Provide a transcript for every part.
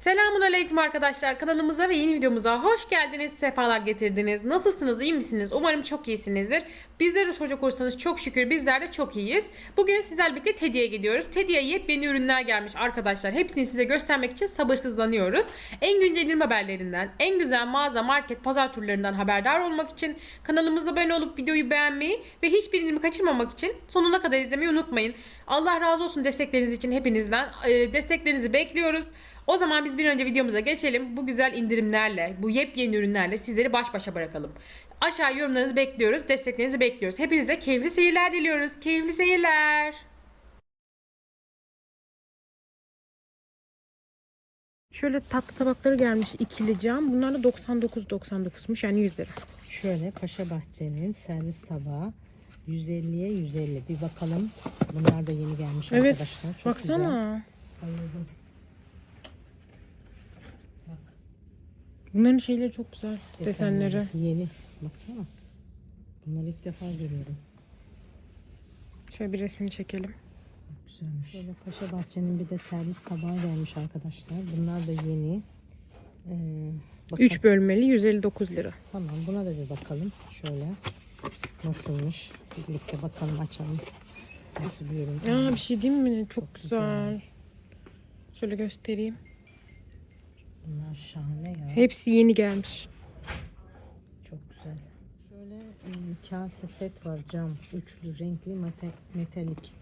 Selamun Aleyküm arkadaşlar. Kanalımıza ve yeni videomuza hoş geldiniz. Sefalar getirdiniz. Nasılsınız? iyi misiniz? Umarım çok iyisinizdir. Bizleri de soracak olursanız çok şükür bizler de çok iyiyiz. Bugün sizlerle birlikte Teddy'ye gidiyoruz. Teddy'ye yepyeni ürünler gelmiş arkadaşlar. Hepsini size göstermek için sabırsızlanıyoruz. En güncel indirim haberlerinden, en güzel mağaza, market, pazar turlarından haberdar olmak için kanalımıza abone olup videoyu beğenmeyi ve hiçbir indirimi kaçırmamak için sonuna kadar izlemeyi unutmayın. Allah razı olsun destekleriniz için hepinizden. Ee, Desteklerinizi bekliyoruz. O zaman biz bir önce videomuza geçelim. Bu güzel indirimlerle, bu yepyeni ürünlerle sizleri baş başa bırakalım. Aşağı yorumlarınızı bekliyoruz, desteklerinizi bekliyoruz. Hepinize keyifli seyirler diliyoruz. Keyifli seyirler. Şöyle tatlı tabakları gelmiş ikili cam. Bunlar da 99.99'muş yani 100 lira. Şöyle Paşa Bahçe'nin servis tabağı 150'ye 150. Bir bakalım. Bunlar da yeni gelmiş Evet. arkadaşlar. Çok güzel. Baksana. Bayıldım. Bunların şeyleri çok güzel. Desenleri. Desenleri Yeni. Baksana. Bunları ilk defa görüyorum. Şöyle bir resmini çekelim. Güzelmiş. Şöyle Paşa Bahçe'nin bir de servis tabağı gelmiş arkadaşlar. Bunlar da yeni. Ee, bakalım. 3 bölmeli 159 lira. Tamam buna da bir bakalım. Şöyle. Nasılmış? Birlikte bakalım açalım. Nasıl bir ürün? Ya bir şey diyeyim mi? Çok, Çok güzel. güzel. Şöyle göstereyim. Bunlar şahane ya. Hepsi yeni gelmiş. Çok güzel. Şöyle ım, kase set var cam. Üçlü renkli mete, metalik.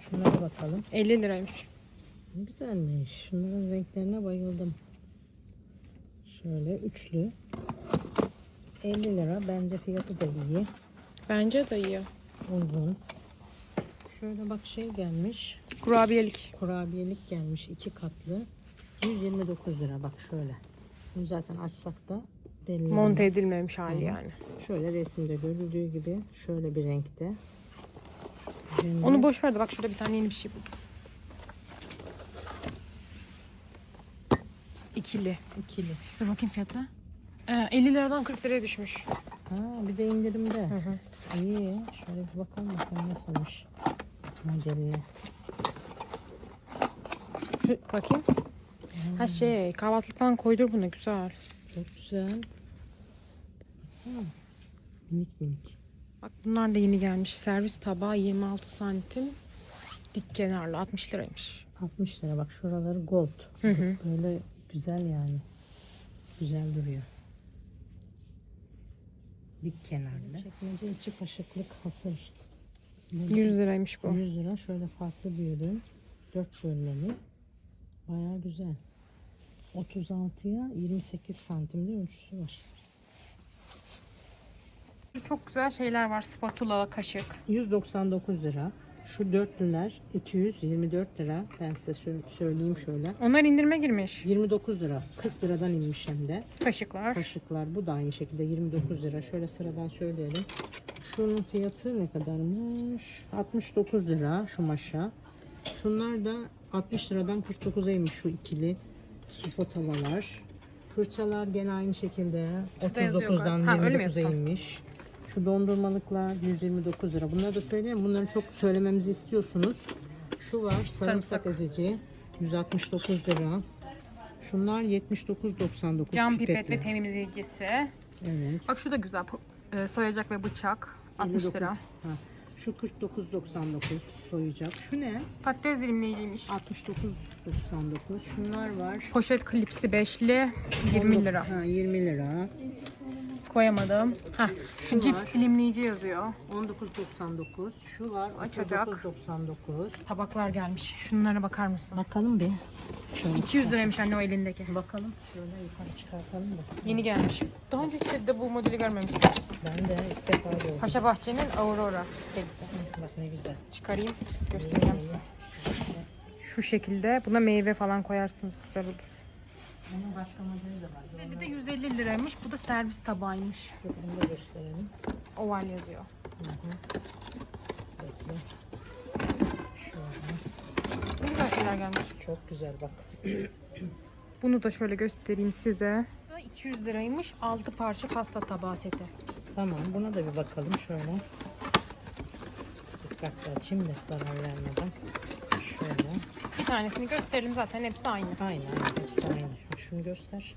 Şunlara bakalım. 50 liraymış. Güzelmiş. Şunların renklerine bayıldım. Şöyle üçlü. 50 lira. Bence fiyatı da iyi. Bence de iyi. Uygun. Şöyle bak şey gelmiş. Kurabiyelik. Kurabiyelik gelmiş. iki katlı. 129 lira. Bak şöyle. Bunu zaten açsak da delinemez. Monte edilmemiş hali Hı. yani. Şöyle resimde görüldüğü gibi şöyle bir renkte. Şimdi Onu boş ver de bak şurada bir tane yeni bir şey buldum. İkili. ikili. Dur bakayım fiyatı. Ee, 50 liradan 40 liraya düşmüş. Ha bir de indirimde. Hı hı. İyi. Şöyle bir bakalım bakalım nasılmış modeline. Şu, bakayım. Ha şey kahvaltılıktan koydur bunu güzel. Çok güzel. Baksana. Minik minik. Bak bunlar da yeni gelmiş. Servis tabağı 26 santim. Dik kenarlı 60 liraymış. 60 lira. Bak şuraları gold. Hı hı. Böyle güzel yani. Güzel duruyor. Dik kenarlı. Çekmece içi kaşıklık hasır. 100 liraymış bu. 100 lira. Şöyle farklı bir ürün. 4 bölmeli. Baya güzel. 36'ya 28 santimde ölçüsü var. Çok güzel şeyler var. Spatula, kaşık. 199 lira. Şu dörtlüler 224 lira. Ben size sö- söyleyeyim şöyle. Onlar indirime girmiş. 29 lira. 40 liradan inmiş hem de. Kaşıklar. Kaşıklar bu da aynı şekilde 29 lira. Şöyle sıradan söyleyelim. Şunun fiyatı ne kadarmış? 69 lira şu maşa. Şunlar da 60 liradan 49'a inmiş şu ikili spotalalar. Fırçalar gene aynı şekilde Şurada yazıyor 39'dan galiba. Ha, öyle mi 29'a yazıyor? inmiş. Şu dondurmalıklar 129 lira. Bunları da söyleyeyim. Bunları çok söylememizi istiyorsunuz. Şu var sarımsak, Sarımsak. ezici 169 lira. Şunlar 79.99 Cam pipet pipetli. ve temizleyicisi. Evet. Bak şu da güzel. Po- e, Soyacak ve bıçak. 60 59. lira. Ha. Şu 49.99 soyacak. Şu ne? Patates dilimleyiciymiş. 69.99. Şunlar var. Poşet klipsi beşli 20 lira. Ha 20 lira. Koyamadım. Heh, şu cips var. dilimleyici yazıyor. 19.99. Şu var. Açacak. 39.99. Tabaklar gelmiş. Şunlara bakar mısın? Bakalım bir. Şöyle 200 liraymış anne o elindeki. bakalım. Şöyle yukarı çıkartalım da. Yeni gelmiş. Daha önce hiç de bu modeli görmemiştim. Ben de ilk defa gördüm. Paşa Bahçe'nin Aurora serisi. Bak ne güzel. Çıkarayım. Göstereceğim size. Şu şekilde. Buna meyve falan koyarsınız. Güzel olur. Bunun başka modeli de var. Bir de 150 liraymış. Bu da servis tabağıymış. Dur bunu da gösterelim. Oval yazıyor. Bekle. Şöyle. Ne güzel şeyler gelmiş. Çok güzel bak. Bunu da şöyle göstereyim size. Bu da 200 liraymış. 6 parça pasta tabağı seti. Tamam buna da bir bakalım şöyle. Dikkatli açayım da zarar vermeden. Şöyle. Bir tanesini gösterelim zaten hepsi aynı. Aynen. Hepsi aynı. Şunu göster.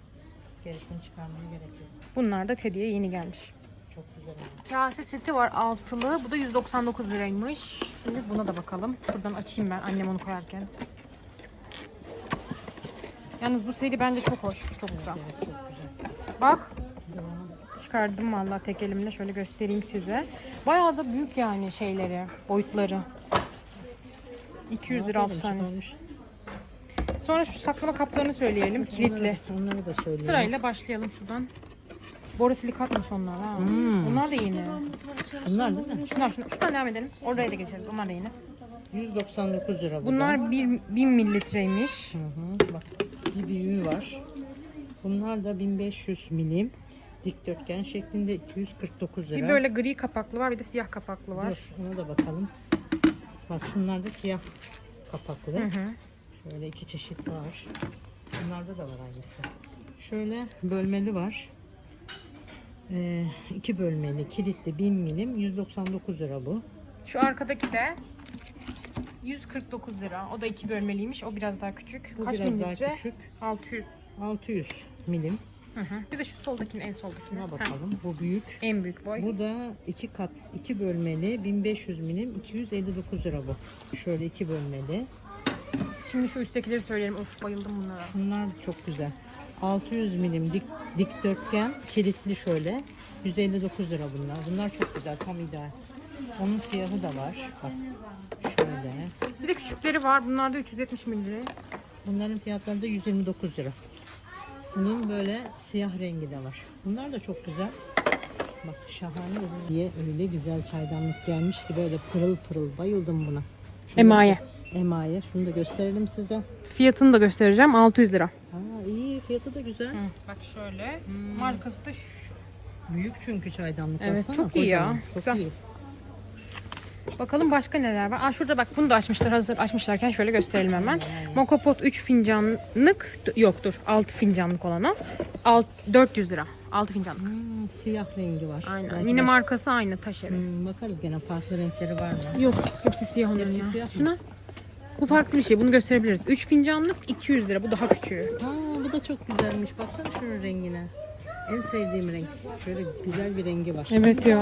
Gerisini çıkarmaya gerek yok. Bunlar da Teddy'ye yeni gelmiş. Çok güzel. Kase seti var altılı. Bu da 199 liraymış. Şimdi buna da bakalım. Şuradan açayım ben annem onu koyarken. Yalnız bu seri bence çok hoş. Çok güzel. Evet çok güzel. Bak çıkardım vallahi tek elimle. Şöyle göstereyim size. Bayağı da büyük yani şeyleri, boyutları. 200 lira altı Aferin, tanesi. çıkarmış. Sonra şu saklama kaplarını söyleyelim. Kilitli. Onları, da söyleyeyim. Sırayla başlayalım şuradan. Borosilikatmış onlar ha. Hmm. Bunlar da yeni. Bunlar değil mi? Şunlar, şunlar. Şuradan devam edelim. Oraya da geçeriz. Onlar da yeni. 199 lira bu. Bunlar 1, 1000 mililitreymiş. Hı hı. Bak bir büyüğü var. Bunlar da 1500 milim. Dikdörtgen şeklinde 249 lira. Bir böyle gri kapaklı var bir de siyah kapaklı var. Dur ona da bakalım. Bak şunlar da siyah kapaklı. Hı hı. Şöyle iki çeşit var. Bunlarda da var aynısı. Şöyle bölmeli var. Ee, iki bölmeli, kilitli 1000 milim 199 lira bu. Şu arkadaki de 149 lira. O da iki bölmeliymiş. O biraz daha küçük. Bu Kaç biraz mililitre? daha küçük. 600. 600 milim. Hı hı. Bir de şu soldakinin en soldakine. Şuna bakalım. Bu büyük. en büyük boy. Bu da iki kat, iki bölmeli 1500 milim 259 lira bu. Şöyle iki bölmeli. Şimdi şu üsttekileri söyleyelim. Of bayıldım bunlara. Bunlar çok güzel. 600 milim dik, dikdörtgen kilitli şöyle. 159 lira bunlar. Bunlar çok güzel. Tam ideal. Onun siyahı da var. Bak şöyle. Bir de küçükleri var. Bunlar da 370 mililitre. Bunların fiyatları da 129 lira. Bunun böyle siyah rengi de var. Bunlar da çok güzel. Bak şahane ürün. diye öyle güzel çaydanlık gelmiş ki böyle pırıl pırıl bayıldım buna. Şunu Emaye. Emaye. Şunu da gösterelim size. Fiyatını da göstereceğim. 600 lira. Aa, iyi fiyatı da güzel. Bak şöyle. Hmm. Markası da şu. Büyük çünkü çaydanlık. Evet, baksana, çok iyi ya. kocaman. Çok Güzel. iyi. Bakalım başka neler var. Aa şurada bak bunu da açmışlar. Hazır açmışlarken şöyle gösterelim hemen. Mokopot 3 fincanlık yok dur 6 fincanlık olan o. Alt, 400 lira. 6 fincanlık. Hmm, siyah rengi var. Aynen. Belki Yine baş- markası aynı taş evi. Hmm, bakarız gene farklı renkleri var mı? Yok hepsi siyah onların Hepsi ya. siyah mı? Şuna. Bu farklı bir şey. Bunu gösterebiliriz. 3 fincanlık 200 lira. Bu daha küçüğü. Aa, bu da çok güzelmiş. Baksana şunun rengine. En sevdiğim renk. Şöyle güzel bir rengi var. Evet ya.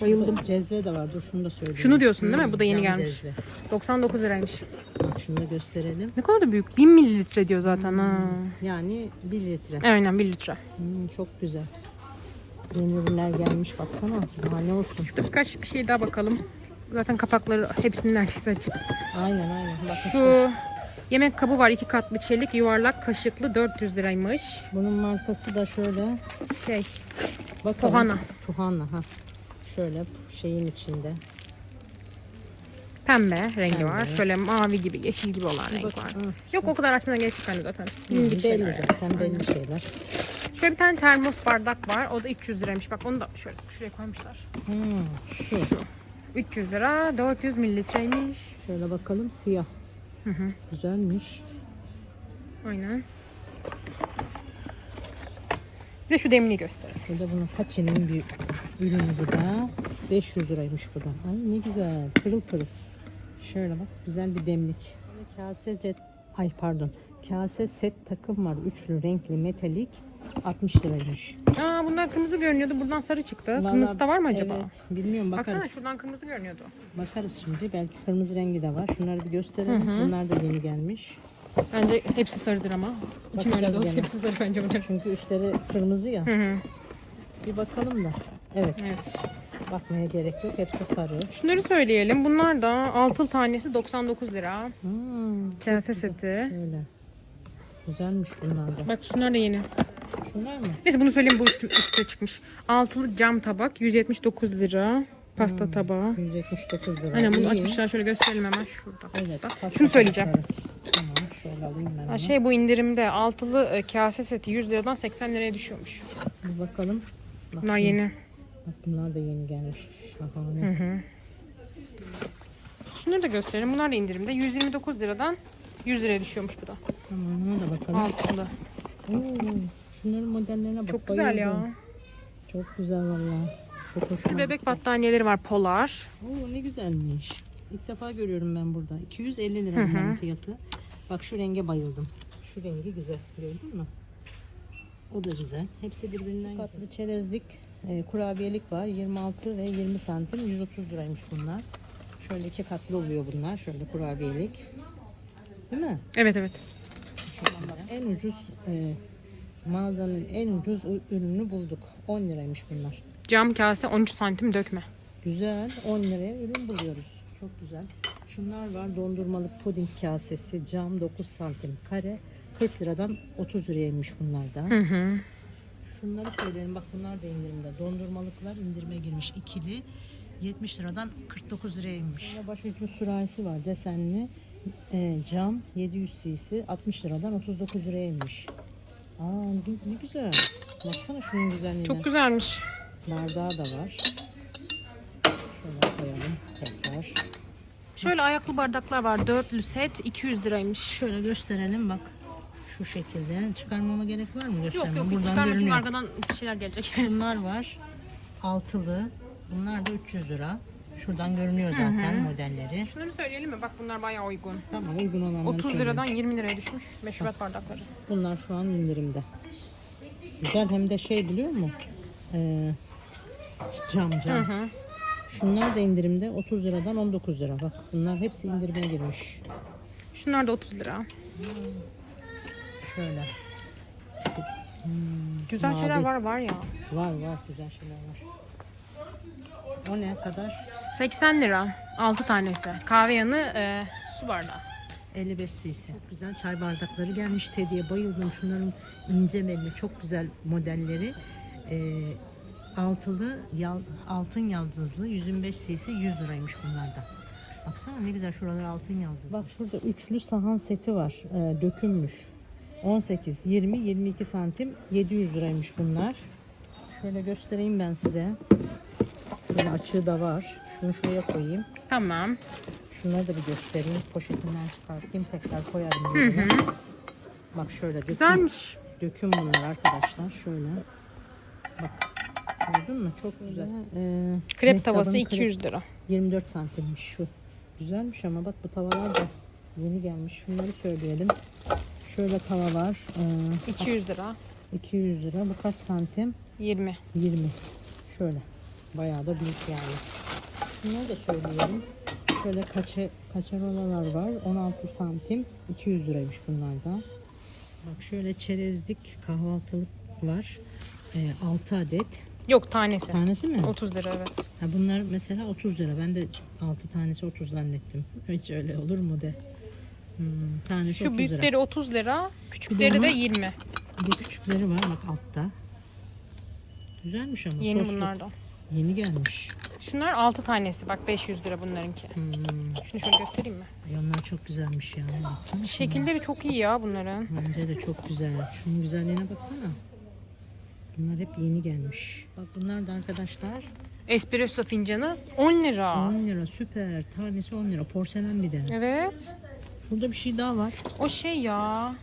Bayıldım. Cezve de var. Dur şunu da söyleyeyim. Şunu diyorsun değil mi? Bu da yeni cam gelmiş. Cezve. 99 liraymış. Bak şunu da gösterelim. Ne kadar da büyük. 1000 mililitre diyor zaten ha. Yani 1 litre. Aynen 1 litre. Hmm, çok güzel. Yeni ürünler gelmiş baksana. Daha ne olsun. Birkaç bir şey daha bakalım. Zaten kapakları hepsinin neredeyse açık. Aynen aynen. Bakın şu. Şu yemek kabı var. iki katlı çelik yuvarlak kaşıklı 400 liraymış. Bunun markası da şöyle. Şey Bakalım. Tuhana. Tuhana ha. Şöyle şeyin içinde. pembe rengi var. Pembe. Şöyle mavi gibi yeşil gibi olan renk var. Hı. Yok o kadar açmana gerek yok bence zaten. Bilindik şeyler belli yani. zaten belli şeyler. Şöyle bir tane termos bardak var. O da 300 liraymış. Bak onu da şöyle şuraya koymuşlar. Hmm, şu. 300 lira 400 mililitreymiş. Şöyle bakalım siyah. Hı hı. Güzelmiş. Aynen. Bir de şu demliği gösterelim. Bir de bunun Paçi'nin bir ürünü bu da. 500 liraymış bu da. Ay ne güzel. Pırıl pırıl. Şöyle bak güzel bir demlik. Kase jet, ay pardon. Kase set takım var. Üçlü renkli metalik. 60 liraymış. Aa bunlar kırmızı görünüyordu. Buradan sarı çıktı. Vallahi- Kırmızı da var mı acaba? Evet. Bilmiyorum bakarız. Baksana şuradan kırmızı görünüyordu. Bakarız şimdi. Belki kırmızı rengi de var. Şunları bir gösterelim. Hı hı. Bunlar da yeni gelmiş. Bence hepsi sarıdır ama. İçim öyle de hepsi sarı bence bunlar. Çünkü üstleri kırmızı ya. Hı hı. Bir bakalım da. Evet. Evet. Bakmaya gerek yok. Hepsi sarı. Şunları söyleyelim. Bunlar da altıl tanesi 99 lira. Hmm, Kase seti. şöyle. Güzelmiş bunlar da. Bak şunlar da yeni. Şunlar mı? Neyse bunu söyleyeyim bu üstü, üstte çıkmış. Altılı cam tabak 179 lira. Pasta Hmm. tabağı. 179 lira. Aynen bunu İyi. açmışlar. Şöyle gösterelim hemen şurada. Evet. pasta. pasta Şunu söyleyeceğim. tabakları. Tamam. Şöyle alayım ben Ha, onu. şey bu indirimde altılı e, kase seti 100 liradan 80 liraya düşüyormuş. Bir bakalım. Bak, Bunlar şunu- yeni. Bak bunlar da yeni gelmiş. Şahane. Hı hı. Şunları da gösterelim. Bunlar da indirimde. 129 liradan 100 liraya düşüyormuş bu da. Tamam buna da bakalım. Altılı. Oo, şunların modellerine bak. Çok güzel ya. bayıldım. Çok güzel vallahi. Çok hoşuma Şu bebek battaniyeleri var Polar. Oo ne güzelmiş. İlk defa görüyorum ben burada. 250 lira bunların fiyatı. Bak şu renge bayıldım. Şu rengi güzel. Gördün mü? O da güzel. Hepsi birbirinden Katlı çerezlik e, kurabiyelik var. 26 ve 20 santim. 130 liraymış bunlar. Şöyle iki katlı oluyor bunlar. Şöyle kurabiyelik. Değil mi? Evet evet. Şöyle. En ucuz e, mağazanın en ucuz ürünü bulduk. 10 liraymış bunlar. Cam kase 13 santim dökme. Güzel. 10 liraya ürün buluyoruz. Çok güzel. Şunlar var. Dondurmalık puding kasesi. Cam 9 santim kare. 40 liradan 30 liraya inmiş bunlar da. Hı hı. Şunları söyleyelim. Bak bunlar da indirimde. Dondurmalıklar indirime girmiş. ikili. 70 liradan 49 liraya inmiş. Başucu sürahisi var. Desenli. e, cam 700 cc 60 liradan 39 liraya inmiş. Aa ne, ne güzel. Baksana şunun güzelliğine. Çok güzelmiş. Bardağı da var. Şöyle koyalım tekrar. Şöyle ayaklı bardaklar var. Dörtlü set 200 liraymış. Şöyle gösterelim bak. Şu şekilde. Çıkarmama gerek var mı Yok göstermem? yok hiç Buradan çıkarma çünkü görünüyor. arkadan bir şeyler gelecek. Şunlar var. Altılı. Bunlar da 300 lira. Şuradan görünüyor zaten modelleri. Şunları söyleyelim mi? Bak bunlar bayağı uygun. Tamam uygun olanları 30 söyleyeyim. liradan 20 liraya düşmüş meşrubat bardakları. Bunlar şu an indirimde. Güzel hem de şey biliyor musun? Ee, cam Hı cam. hı. Şunlar da indirimde 30 liradan 19 lira. Bak bunlar hepsi indirime girmiş. Şunlar da 30 lira. Şöyle. Güzel Mavi. şeyler var var ya. Var var güzel şeyler var. O ne kadar? 80 lira 6 tanesi. Kahve yanı e, su bardağı. 55 cc. Çok güzel çay bardakları gelmiş Teddy'ye bayıldım. Şunların ince belli çok güzel modelleri. Ee, altılı yal, altın yaldızlı 125 cc 100 liraymış bunlarda. Baksana ne güzel şuralar altın yaldızlı. Bak şurada üçlü sahan seti var. Ee, dökülmüş. 18, 20, 22 santim 700 liraymış bunlar. Şöyle göstereyim ben size. Böyle açığı da var. Şunu şuraya koyayım. Tamam. Şunları da bir göstereyim. Poşetinden çıkartayım. Tekrar koyarım yerine. Bak şöyle döküm, Güzelmiş. döküm bunlar arkadaşlar. Şöyle. Bak. Gördün mü? Çok güzel. Ee, Krep tavası krep- 200 lira. 24 santimmiş şu. Güzelmiş ama bak bu tavalar da yeni gelmiş. Şunları söyleyelim. Şöyle tava var. Ee, 200 lira. 200 lira. Bu kaç santim? 20. 20. Şöyle. Bayağı da büyük yani. Şunları da söyleyelim. Şöyle kaçe, kaçarolalar var. 16 santim. 200 liraymış bunlar da. Bak şöyle çerezlik kahvaltılıklar. E, 6 adet. Yok tanesi. Tanesi mi? 30 lira evet. Ha bunlar mesela 30 lira. Ben de 6 tanesi 30 zannettim. Hiç öyle olur mu de. Hmm, tanesi Şu 30 lira. büyükleri 30 lira, küçükleri de onun- 20. Bir de küçükleri var bak altta. Güzelmiş ama. Yeni soslu. bunlardan. Yeni gelmiş. Şunlar 6 tanesi. Bak 500 lira bunlarınki. Hmm. Şunu şöyle göstereyim mi? Ay onlar çok güzelmiş ya. Baksana şuna. Şekilleri çok iyi ya bunların. Bence de çok güzel. Şunun güzelliğine baksana. Bunlar hep yeni gelmiş. Bak bunlar da arkadaşlar Espresso fincanı 10 lira. 10 lira süper. Tanesi 10 lira. Porselen bir de. Evet. Şurada bir şey daha var. O şey ya.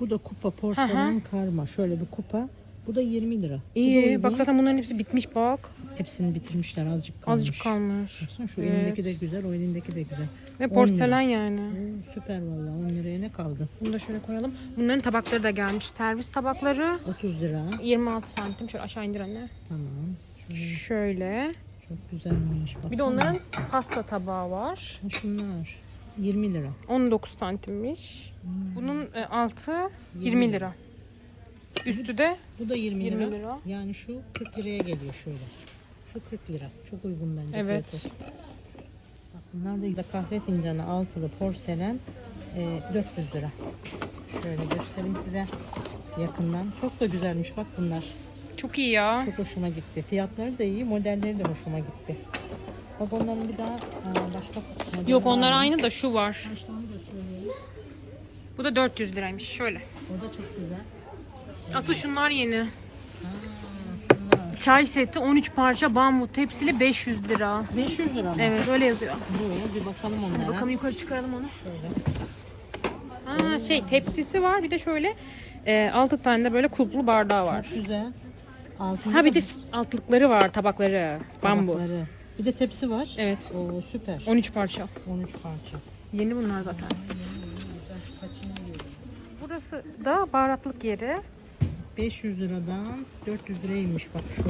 Bu da kupa porselen karma. Şöyle bir kupa. Bu da 20 lira. İyi. Bak zaten bunların hepsi bitmiş bak. Hepsini bitirmişler. Azıcık kalmış. Azıcık kalmış. Baksana şu Evet. elindeki de güzel. O elindeki de güzel. Ve 10 porselen yani. Oo, süper vallahi. 10 liraya ne kaldı? Bunu da şöyle koyalım. Bunların tabakları da gelmiş. Servis tabakları 30 lira. 26 santim. Şöyle aşağı indir anne. Tamam. Şöyle Şöyle. çok güzelmiş. Baksana. Bir de onların pasta tabağı var. Şunlar 20 lira. 19 santimmiş. Hmm. Bunun e, altı 20 20 lira. Üstü de Bu da 20, 20 lira. lira. Yani şu 40 liraya geliyor şöyle. Şu 40 lira. Çok uygun bence evet. fiyatı. Bak bunlar da kahve fincanı altılı porselen e, 400 lira. Şöyle göstereyim size yakından. Çok da güzelmiş bak bunlar. Çok iyi ya. Çok hoşuma gitti. Fiyatları da iyi, modelleri de hoşuma gitti. Bak onların bir daha e, başka Yok onlar var aynı da şu var. İşte onu da söyleyeyim. Bu da 400 liraymış. Şöyle. O da çok güzel. Asıl şunlar yeni. Ha, şunlar. Çay seti 13 parça bambu tepsili 500 lira. 500 lira mı? Evet öyle yazıyor. Bu, bir bakalım onlara. Bakalım yukarı çıkaralım onu. Şöyle. Ha şey tepsisi var bir de şöyle e, 6 tane de böyle kulplu bardağı var. Çok güzel. Altında Ha bir da de f- altlıkları var tabakları. Bambu. tabakları. Bir de tepsi var. Evet. Oo süper. 13 parça. 13 parça. Yeni bunlar zaten. Burası da baharatlık yeri. 500 liradan 400 liraymış bak şu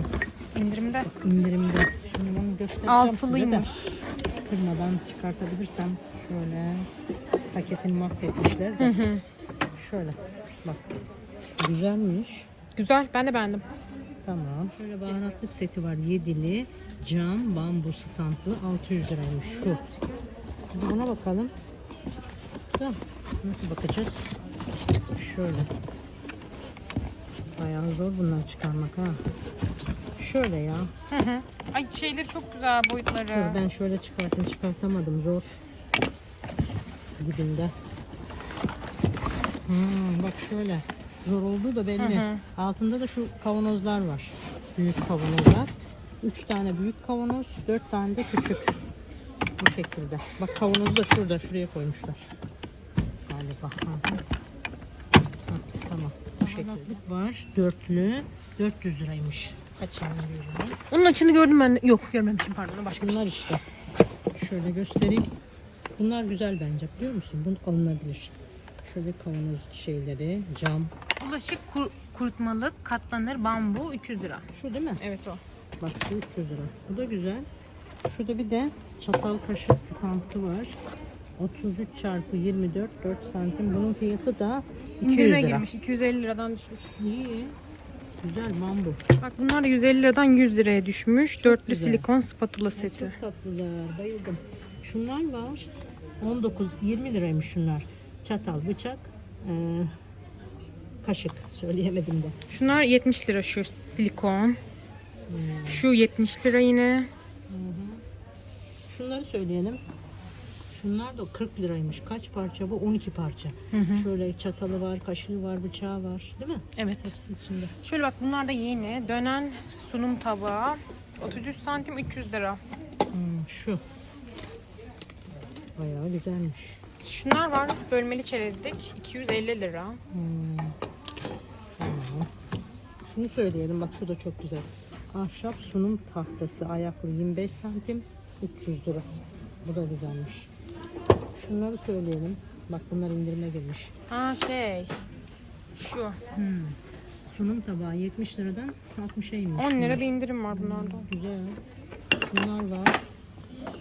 İndirimde. indirimde. Şimdi bunu göstereceğim Altılıymış. size de. Kırmadan çıkartabilirsem şöyle paketini mahvetmişler Hı de. hı. Şöyle bak. Güzelmiş. Güzel. Ben de beğendim. Tamam. Şöyle baharatlık seti var. Yedili cam bambu standlı 600 liraymış şu. Şimdi buna bakalım. Da nasıl bakacağız? Şöyle. Bayağı zor bundan çıkarmak ha. Şöyle ya. Ay şeyleri çok güzel boyutları. Dur ben şöyle çıkartayım çıkartamadım zor. Dibinde. Hmm, bak şöyle. Zor olduğu da belli. Hı hı. Altında da şu kavanozlar var. Büyük kavanozlar. Üç tane büyük kavanoz, dört tane de küçük. Bu şekilde. Bak kavanozu da şurada, şuraya koymuşlar. Galiba. Hı, tamam. Bu şekilde. var. Dörtlü. 400 liraymış. Kaç yani diyorum. Onun açını gördüm ben. Yok görmemişim pardon. Başka bir Bunlar şey. işte. Şöyle göstereyim. Bunlar güzel bence biliyor musun? Bu alınabilir. Şöyle kavanoz şeyleri, cam. Bulaşık kur- kurutmalık katlanır bambu 300 lira. Şu değil mi? Evet o. Bak şu 300 lira. Bu da güzel. Şurada bir de çatal kaşık standı var. 33 çarpı 24 4 santim. Bunun fiyatı da 200 İndirime lira. girmiş. 250 liradan düşmüş. İyi. Güzel bambu. Bak bunlar da 150 liradan 100 liraya düşmüş. Dörtlü güzel. silikon spatula seti. Çok tatlılar. Bayıldım. Şunlar var. 19 20 liraymış şunlar. Çatal, bıçak, eee, kaşık. Söyleyemedim de. Şunlar 70 lira şu silikon. Şu 70 lira yine. Şunları söyleyelim. Şunlar da 40 liraymış. Kaç parça bu? 12 parça. Hı hı. Şöyle çatalı var, kaşığı var, bıçağı var. Değil mi? Evet. Hepsi içinde. Şöyle bak bunlar da yeni. Dönen sunum tabağı. 33 santim 300 lira. Hmm, şu. Bayağı güzelmiş. Şunlar var. Bölmeli çerezlik. 250 lira. Hmm. Tamam. Şunu söyleyelim. Bak şu da çok güzel. Ahşap sunum tahtası. Ayaklı 25 santim. 300 lira. Bu da güzelmiş. Şunları söyleyelim. Bak bunlar indirime girmiş. Aa şey. Şu. Hmm. Sunum tabağı 70 liradan 60'a inmiş. 10 lira bunlar. bir indirim var bunlarda. Güzel. Şunlar var.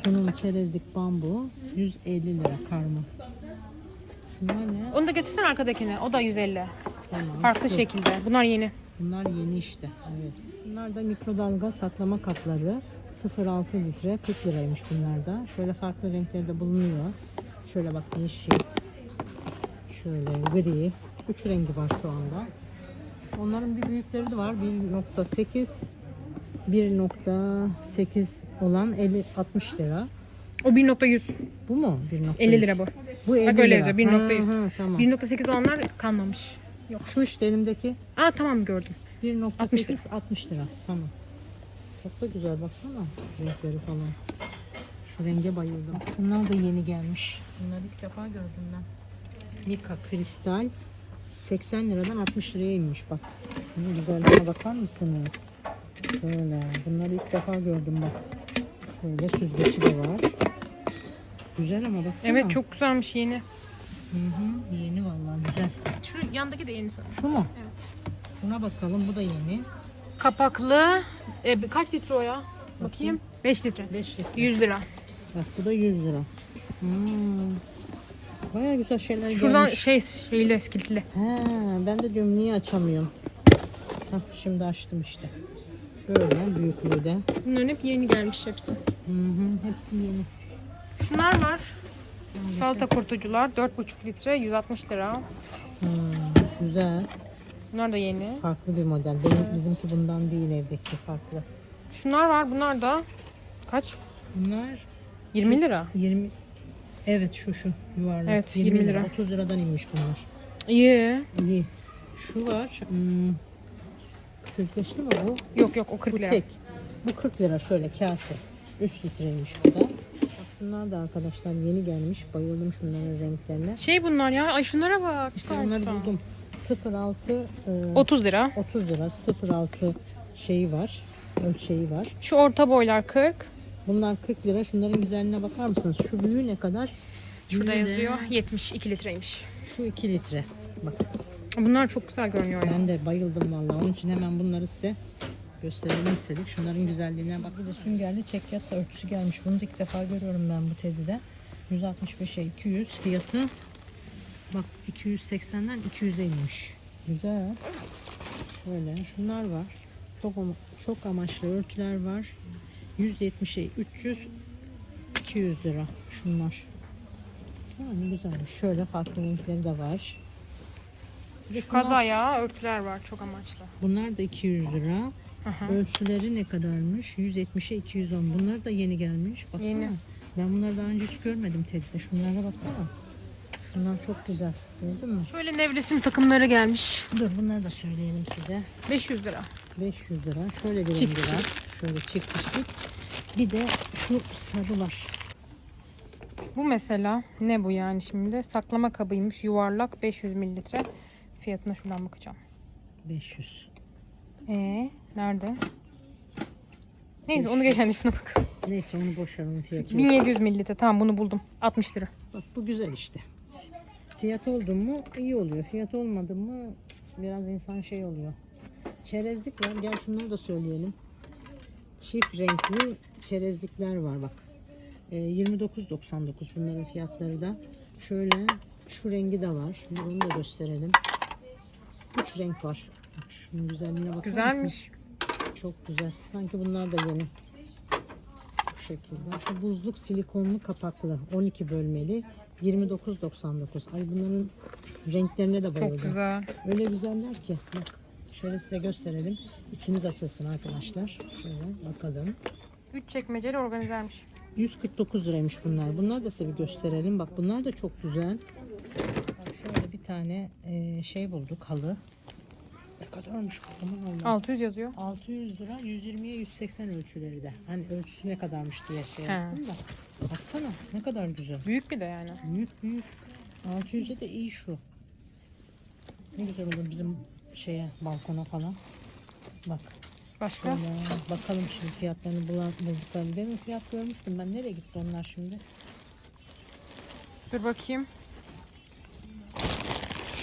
Sunum çerezlik bambu 150 lira karma. Şunlar ne? Onu da götürsene arkadakine. O da 150. Tamam. Farklı şu. şekilde. Bunlar yeni. Bunlar yeni işte. Evet. Bunlar da mikrodalga saklama kapları. 0.6 litre 40 liraymış bunlar da. Şöyle farklı renklerde bulunuyor. Şöyle bak yeşil. Şöyle gri. Üç rengi var şu anda. Onların bir büyükleri de var. 1.8 1.8 olan 50 60 lira. O 1.100. Bu mu? 1.100? 50 lira bu. Bu 50 Bak öyle lira. yazıyor, 1.100. Ha, ha, tamam. 1.8 olanlar kalmamış. Şu işte elimdeki Aa tamam gördüm. 1.8 60 lira. Tamam. Çok da güzel baksana renkleri falan. Şu renge bayıldım. Bunlar da yeni gelmiş. Bunları ilk defa gördüm ben. Mika kristal 80 liradan 60 liraya inmiş bak. Bunun güzelliğine bakar mısınız? Şöyle. Bunları ilk defa gördüm bak. Şöyle süzgeci de var. Güzel ama baksana. Evet çok güzelmiş yeni. Hı hı, yeni vallahi güzel. Şu yandaki de yeni sanırım. Şu mu? Evet. Buna bakalım. Bu da yeni. Kapaklı. E, kaç litre o ya? Bakayım. 5 litre. 5 litre. 100 lira. Bak bu da 100 lira. Hmm. Baya güzel şeyler Şuradan gelmiş. şey şeyle kilitli. He, ben de diyorum niye açamıyorum. Hah, şimdi açtım işte. Böyle büyüklüğü de. Bunların hep yeni gelmiş hepsi. Hı hı, hepsi yeni. Şunlar var. Hangisi? Salata kurtucular 4,5 litre 160 lira. Hmm, güzel. Bunlar da yeni. Farklı bir model. Benim, bizimki bundan değil evdeki farklı. Şunlar var. Bunlar da kaç? Bunlar 20 lira. 20 Evet şu şu yuvarlak. Evet, 20 lira. 30 liradan inmiş bunlar. İyi. İyi. Şu var. Hmm, mi bu? Yok yok o 40 Bu lira. tek. Bu 40 lira şöyle kase. 3 litreymiş bu da. Bak şunlar da arkadaşlar yeni gelmiş. Bayıldım şunların renklerine. Şey bunlar ya. Ay şunlara bak. İşte tamam. buldum. 06 e, 30 lira. 30 lira 06 şeyi var. Ölçeği var. Şu orta boylar 40. Bunlar 40 lira. Şunların güzelliğine bakar mısınız? Şu büyüğü ne kadar? Şurada Büyüğü de yazıyor 72 litreymiş. Şu 2 litre. Bak Bunlar çok güzel görünüyor. ya. ben de bayıldım vallahi. Onun için hemen bunları size gösterelim istedik. Şunların güzelliğine bak. Bir de süngerli çekyat örtüsü gelmiş. Bunu da ilk defa görüyorum ben bu tedide. 165'e 200 fiyatı. Bak 280'den 200'e inmiş. Güzel. Şöyle şunlar var. Çok çok amaçlı örtüler var. 170'e 300 200 lira şunlar. Ne güzelmiş. Şöyle farklı renkleri de var. De Şu kaza ya örtüler var çok amaçlı. Bunlar da 200 lira. Hı. Ölçüleri ne kadarmış? 170'e 210. Bunlar da yeni gelmiş. Baksana. Yeni. Ben bunları daha önce hiç görmedim Ted'de. Şunlara baksana. Şunlar çok güzel. Gördün mü? Şöyle nevresim takımları gelmiş. Dur bunları da söyleyelim size. 500 lira. 500 lira. Şöyle var. Şöyle kişilik. Bir de şu sarı var. Bu mesela ne bu yani şimdi? Saklama kabıymış yuvarlak 500 mililitre. Fiyatına şuradan bakacağım. 500. Ee, nerede? Neyse onu geçen şuna bakalım. Neyse onu boş ver onun fiyatı. yok. 1700 mililitre tamam bunu buldum. 60 lira. Bak bu güzel işte. Fiyat oldu mu iyi oluyor. Fiyat olmadı mı biraz insan şey oluyor. Çerezlik var. Gel şunları da söyleyelim. Çift renkli çerezlikler var bak. Ee, 29.99 bunların fiyatları da. Şöyle şu rengi de var. Bir Onu da gösterelim. Üç renk var. Bak şunun güzelliğine bakar mısın? Güzelmiş. Çok güzel. Sanki bunlar da yeni. Bu şekilde. Şu buzluk silikonlu kapaklı 12 bölmeli 29.99. Ay bunların renklerine de bayıldım. Çok güzel. Öyle güzeller ki. Bak şöyle size gösterelim. İçiniz açılsın arkadaşlar. Şöyle bakalım. 3 çekmeceli organizermiş. 149 liraymış bunlar. Bunlar da size bir gösterelim. Bak bunlar da çok güzel. Bak şöyle bir tane e, şey bulduk halı. Ne kadarmış bu? Aman Allah'ım. 600 yazıyor. 600 lira 120'ye 180 ölçüleri de. Hani ölçüsü ne kadarmış diye şey He. yaptım da. Baksana ne kadar güzel. Büyük bir de yani. Büyük büyük. 600'e de iyi şu. Ne güzel olur bizim şeye balkona falan. Bak Başka? şöyle bakalım şimdi fiyatlarını bulan, bulduklarını. Demin fiyat görmüştüm ben. Nereye gitti onlar şimdi? Dur bakayım.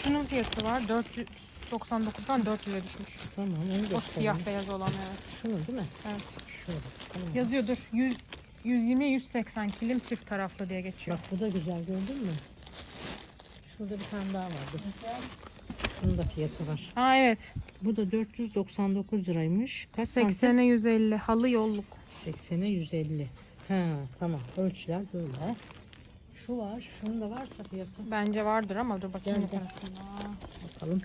Şunun fiyatı var. 499'dan 400'e düşmüş. Tamam onu O siyah beyaz olan evet. Şunu değil mi? Evet. Şöyle. Tamam. Yazıyor dur. 100 120 180 kilim çift taraflı diye geçiyor. Bak bu da güzel gördün mü? Şurada bir tane daha var. Dur. Şunun da fiyatı var. Aa evet. Bu da 499 liraymış. Kaç santim? 80'e 150 halı yolluk. 80'e 150. Ha tamam. Ölçüler böyle. Şu var. Şunun da varsa fiyatı. Bence vardır ama dur bakayım Gel, gel. Bakalım.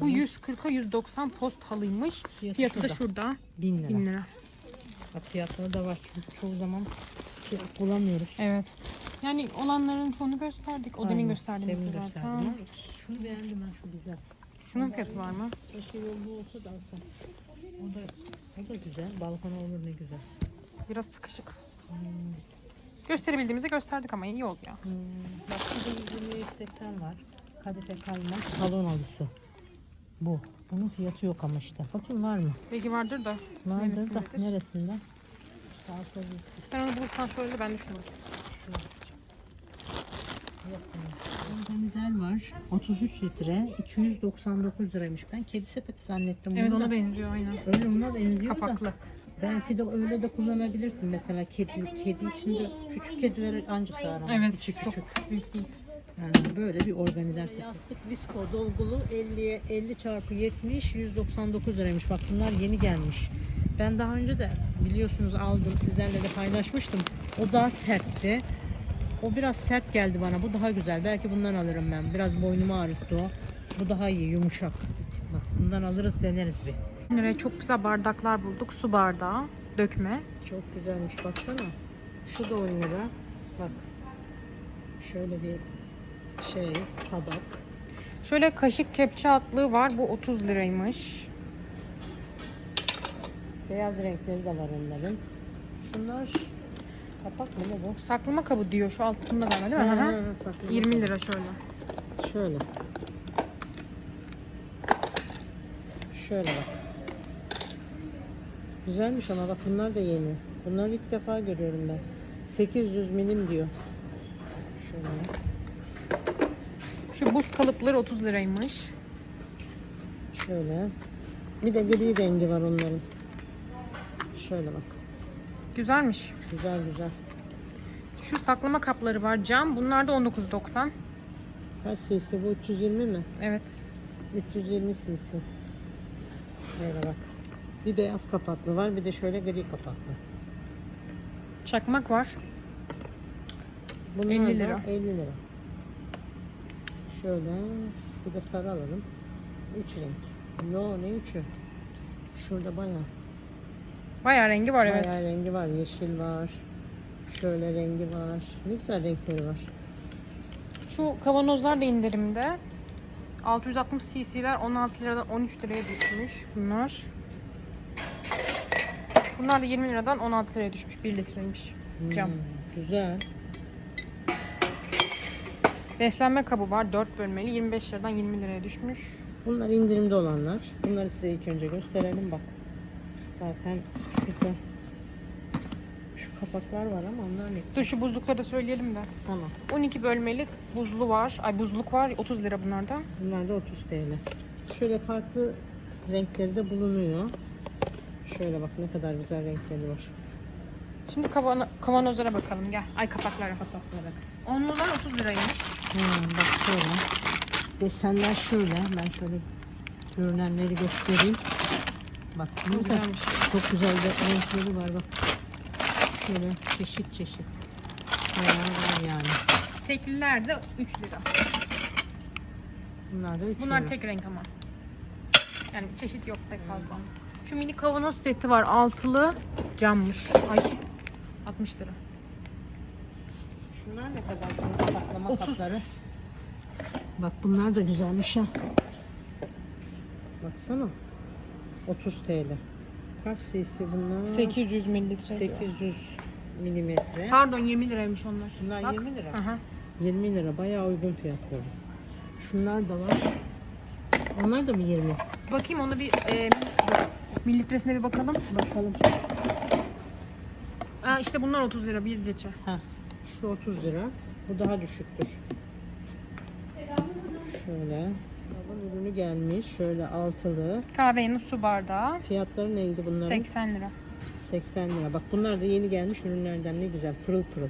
Bu 140'a 190 post halıymış. Fiyatı, Fiyatı da şurada. şurada. 1000 lira. 1000 lira. Bak fiyatları da var. Çünkü çoğu zaman fiyat bulamıyoruz. Evet. Yani olanların çoğunu gösterdik. O demin gösterdim Demin zaten. gösterdim. Şunu beğendim ben şu güzel. Şunun fiyatı var mı? Keşke yolda olsa da alsam. O da, o da güzel. Balkona olur ne güzel. Biraz sıkışık. Gösterebildiğimizi gösterdik ama iyi oldu ya. Hmm, bak burada 120 180 var. Kadife kalmaz. Salon halısı. Bu. Bunun fiyatı yok ama işte. Bakayım var mı? Bilgi vardır da. Vardır da neresindedir? neresinde? Sağ sol Sen onu bulursan şöyle ben de şunu bakayım. yok. Organizer var. 33 litre. 299 liraymış. Ben kedi sepeti zannettim. Evet bunu da. ona benziyor aynen. Öyle ona benziyor da. Kapaklı. Belki de öyle de kullanabilirsin. Mesela kedi, kedi içinde küçük kedileri anca sığar ama Evet küçük çok küçük. büyük değil. Yani böyle bir organizer sepeti. Yastık visko dolgulu 50 50 çarpı 70 199 liraymış. Bak bunlar yeni gelmiş. Ben daha önce de biliyorsunuz aldım sizlerle de paylaşmıştım. O daha sertti. O biraz sert geldi bana. Bu daha güzel. Belki bundan alırım ben. Biraz boynumu ağrıttı o. Bu daha iyi, yumuşak. Bak bundan alırız deneriz bir. Nereye çok güzel bardaklar bulduk. Su bardağı. Dökme. Çok güzelmiş baksana. Şu da 10 lira. Bak. Şöyle bir şey tabak. Şöyle kaşık kepçe atlığı var. Bu 30 liraymış. Beyaz renkleri de var onların. Şunlar kapak mı ne bu? Saklama kabı diyor. Şu altında galiba değil mi? Ha, saklama 20 kabı. lira şöyle. Şöyle. Şöyle bak. Güzelmiş ama bak bunlar da yeni. Bunları ilk defa görüyorum ben. 800 milim diyor. Şöyle. Şu buz kalıpları 30 liraymış. Şöyle. Bir de gri rengi var onların. Şöyle bak. Güzelmiş. Güzel güzel. Şu saklama kapları var cam. Bunlar da 19.90. Kaç cc bu? 320 mi? Evet. 320 cc. Böyle bak. Bir beyaz kapaklı var, bir de şöyle gri kapaklı. Çakmak var. Bunlar 50 da lira. 50 lira. Şöyle bir de sarı alalım. 3 renk. Yo ne üçü? Şurada bayağı. Bayağı rengi var evet. Bayağı rengi var. Yeşil var. Şöyle rengi var. Ne güzel renkleri var. Şu kavanozlar da indirimde. 660 cc'ler 16 liradan 13 liraya düşmüş bunlar. Bunlar da 20 liradan 16 liraya düşmüş. 1 litreymiş. Cam. Hmm, güzel. Beslenme kabı var 4 bölmeli 25 liradan 20 liraya düşmüş. Bunlar indirimde olanlar. Bunları size ilk önce gösterelim bak. Zaten şurada şu kapaklar var ama onlar ne? Dur şu buzlukları da söyleyelim de. Tamam. 12 bölmeli buzlu var. Ay buzluk var 30 lira bunlarda. Bunlar da 30 TL. Şöyle farklı renkleri de bulunuyor. Şöyle bak ne kadar güzel renkleri var. Şimdi kavano- kavanozlara bakalım gel. Ay kapaklara. Kapakları. Onlular 30 liraymış. Hmm, bak şöyle. Desenler şöyle. Ben şöyle görünenleri göstereyim. Bak güzel. Çok güzel de renkleri var bak. Şöyle çeşit çeşit. Bayağı var yani. Tekliler de 3 lira. Bunlar da 3 Bunlar lira. tek renk ama. Yani çeşit yok pek fazla. Şu mini kavanoz seti var. Altılı cammış. Ay 60 lira. Şunlar ne kadar şimdi kapaklama 30. kapları. Bak bunlar da güzelmiş ha. Baksana. 30 TL. Kaç cc bunlar? 800 mililitre. diyor. 800 milimetre. Pardon 20 liraymış onlar. Bunlar Bak. 20 lira. Aha. 20 lira bayağı uygun fiyatları. Şunlar da var. Onlar da mı 20? Bakayım onu bir e, mililitresine bir bakalım. Bakalım. Aa, işte bunlar 30 lira 1 litre. Ha, şu 30 lira. Bu daha düşüktür. Şöyle. Babın ürünü gelmiş. Şöyle altılı. Kahvenin su bardağı Fiyatları neydi bunların? 80 lira. 80 lira. Bak bunlar da yeni gelmiş ürünlerden ne güzel. Pırıl pırıl.